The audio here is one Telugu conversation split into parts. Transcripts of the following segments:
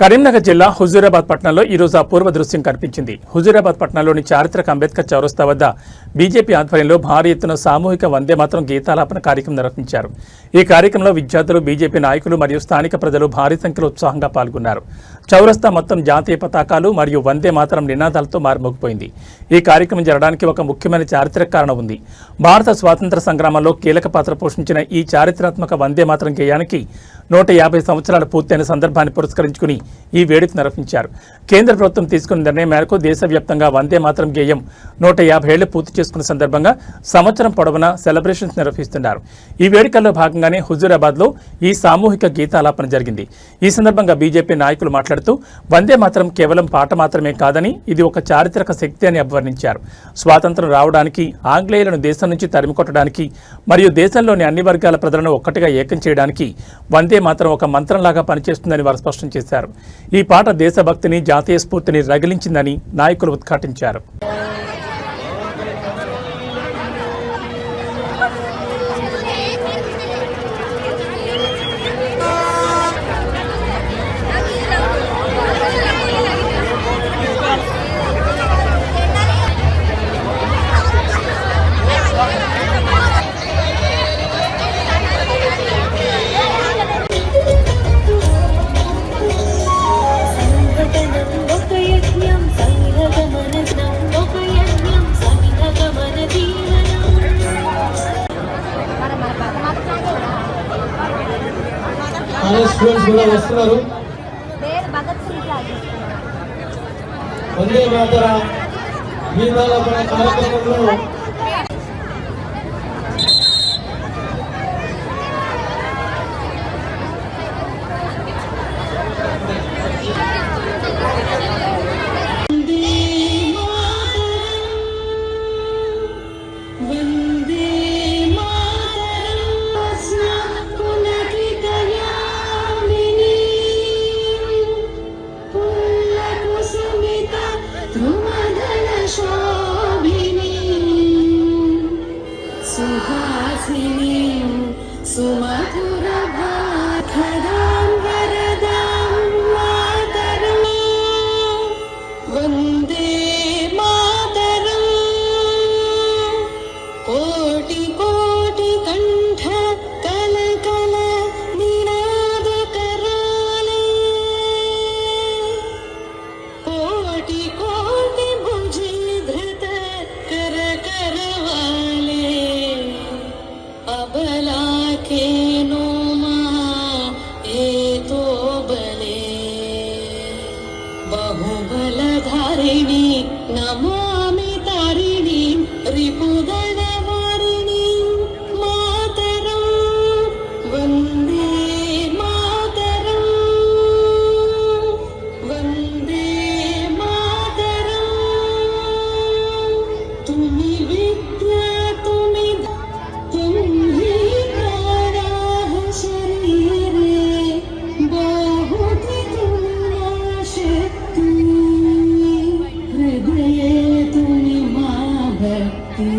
కరీంనగర్ జిల్లా హుజూరాబాద్ పట్టణంలో ఈ రోజు అపూర్వ దృశ్యం కనిపించింది. హుజూరాబాద్ పట్టణంలోని చారిత్రక అంబేద్కర్ చౌరస్తా వద్ద బీజేపీ ఆధ్వర్యంలో భారీ ఎత్తున సామూహిక వందే మాత్రం గీతాలాపన కార్యక్రమం నిర్వహించారు. ఈ కార్యక్రమంలో విద్యార్థులు బీజేపీ నాయకులు మరియు స్థానిక ప్రజలు భారీ సంఖ్యలో ఉత్సాహంగా పాల్గొన్నారు. చౌరస్తా మొత్తం జాతీయ పతాకాలు మరియు వందే మాత్రం నినాదాలతో మారుమోగిపోయింది. ఈ కార్యక్రమం జరగడానికి ఒక ముఖ్యమైన చారిత్రక కారణం ఉంది. భారత స్వాతంత్ర సంగ్రామంలో కీలక పాత్ర పోషించిన ఈ చారిత్రాత్మక వందే మాత్రం గేయానికి నూట యాభై సంవత్సరాలు పూర్తయిన సందర్భాన్ని పురస్కరించుకుని ఈ వేడుక నిర్వహించారు. కేంద్ర ప్రభుత్వం తీసుకున్న నిర్ణయం మేరకు దేశవ్యాప్తంగా వందే మాత్రం గేయం నూట యాభై ఏళ్ళు పూర్తి చేసుకున్న సందర్భంగా సంవత్సరం పొడవునా సెలబ్రేషన్స్ నిర్వహిస్తున్నారు. ఈ వేడుకల్లో భాగంగానే హుజూరాబాద్లో ఈ సామూహిక గీతాలాపన జరిగింది. ఈ సందర్భంగా బీజేపీ నాయకులు మాట్లాడుతూ వందే మాత్రం కేవలం పాట మాత్రమే కాదని ఇది ఒక చారిత్రక శక్తి అని అభివర్ణించారు. స్వాతంత్రం రావడానికి ఆంగ్లేయులను దేశం నుంచి తరిమికొట్టడానికి మరియు దేశంలోని అన్ని వర్గాల ప్రజలను ఒక్కటిగా ఏకం చేయడానికి వందే మాత్రం ఒక మంత్రంలాగా పనిచేస్తుందని వారు స్పష్టం చేశారు. ఈ పాట దేశభక్తిని జాతీయ స్ఫూర్తిని రగిలించిందని నాయకులు ఉద్ఘాటించారు. కాలేజ్ స్టూడెంట్స్ కూడా వస్తున్నారు. వందే మాతర. గీతాలాపన కార్యక్రమంలో Sumatra I can't. भक्ति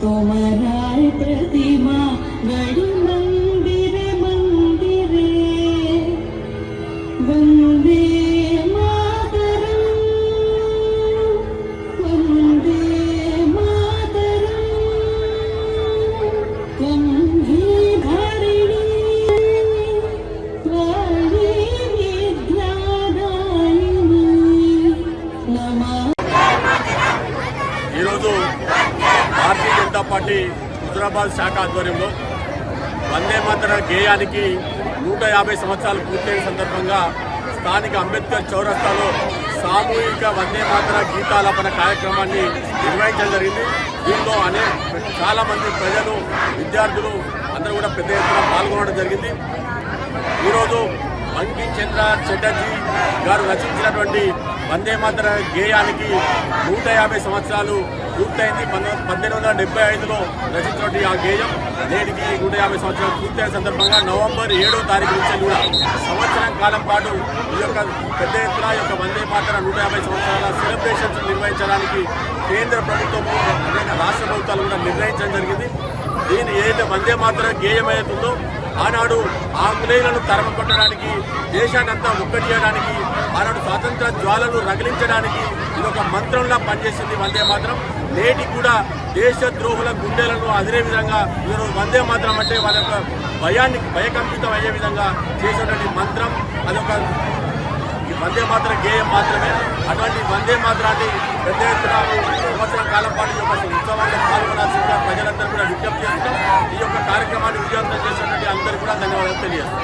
तोमराय प्रतिमा गडी భారతీయ జనతా పార్టీ హుజరాబాద్ శాఖ ఆధ్వర్యంలో వందే మాతర గేయానికి నూట యాభై సంవత్సరాలు పూర్తయిన సందర్భంగా స్థానిక అంబేద్కర్ చౌరస్తాలో సామూహిక వందే మాతర గీతాలాపన కార్యక్రమాన్ని నిర్వహించడం జరిగింది. దీనిలో అనేక చాలామంది ప్రజలు విద్యార్థులు అందరూ కూడా పెద్ద ఎత్తున పాల్గొనడం జరిగింది. ఈరోజు బంకిం చంద్ర చటర్జీ గారు రచించినటువంటి వందే మాతర గేయానికి నూట యాభై సంవత్సరాలు పూర్తయింది. పంతొమ్మిది పద్దెనిమిది వందల డెబ్బై ఐదులో రచించినటువంటి ఆ గేయం నేటికి నూట యాభై సంవత్సరాలు పూర్తయిన సందర్భంగా నవంబర్ ఏడో తారీఖు నుంచి కూడా సంవత్సరం కాలం పాటు ఈ యొక్క పెద్ద ఎత్తున యొక్క వందే మాతర నూట యాభై సంవత్సరాల సెలబ్రేషన్స్ నిర్వహించడానికి కేంద్ర ప్రభుత్వము అనేక రాష్ట్ర ప్రభుత్వాలు కూడా నిర్ణయించడం జరిగింది. దీని ఏదైతే వందే మాతర గేయం ఏదైతుందో ఆనాడు ఆంగ్లేయులను తరమ కొట్టడానికి దేశాన్నంతా ఒక్కటి చేయడానికి ఆనాడు స్వాతంత్ర జ్వాలను రగిలించడానికి ఇది ఒక మంత్రంలా పనిచేసింది వందే మాత్రం. నేటి కూడా దేశ ద్రోహుల గుండెలను అదిరే విధంగా ఈరోజు వందే మాత్రం అంటే వాళ్ళ యొక్క భయాన్ని భయకంపితం అయ్యే విధంగా చేసినటువంటి మంత్రం. అదొక వందే మాత్ర గేయం మాత్రమే. అటువంటి వందే మాత్రాన్ని పెద్ద ఎత్తున సంవత్సరం కాలం పాటు ఈ యొక్క ఉత్సవాల్లో పాల్గొనాల్సిందిగా ప్రజలందరూ కూడా విజ్ఞప్తి చేస్తున్నాం. ఈ యొక్క కార్యక్రమాన్ని విజయవంతం చేసినటువంటి అందరూ కూడా ధన్యవాదాలు తెలియజేస్తాం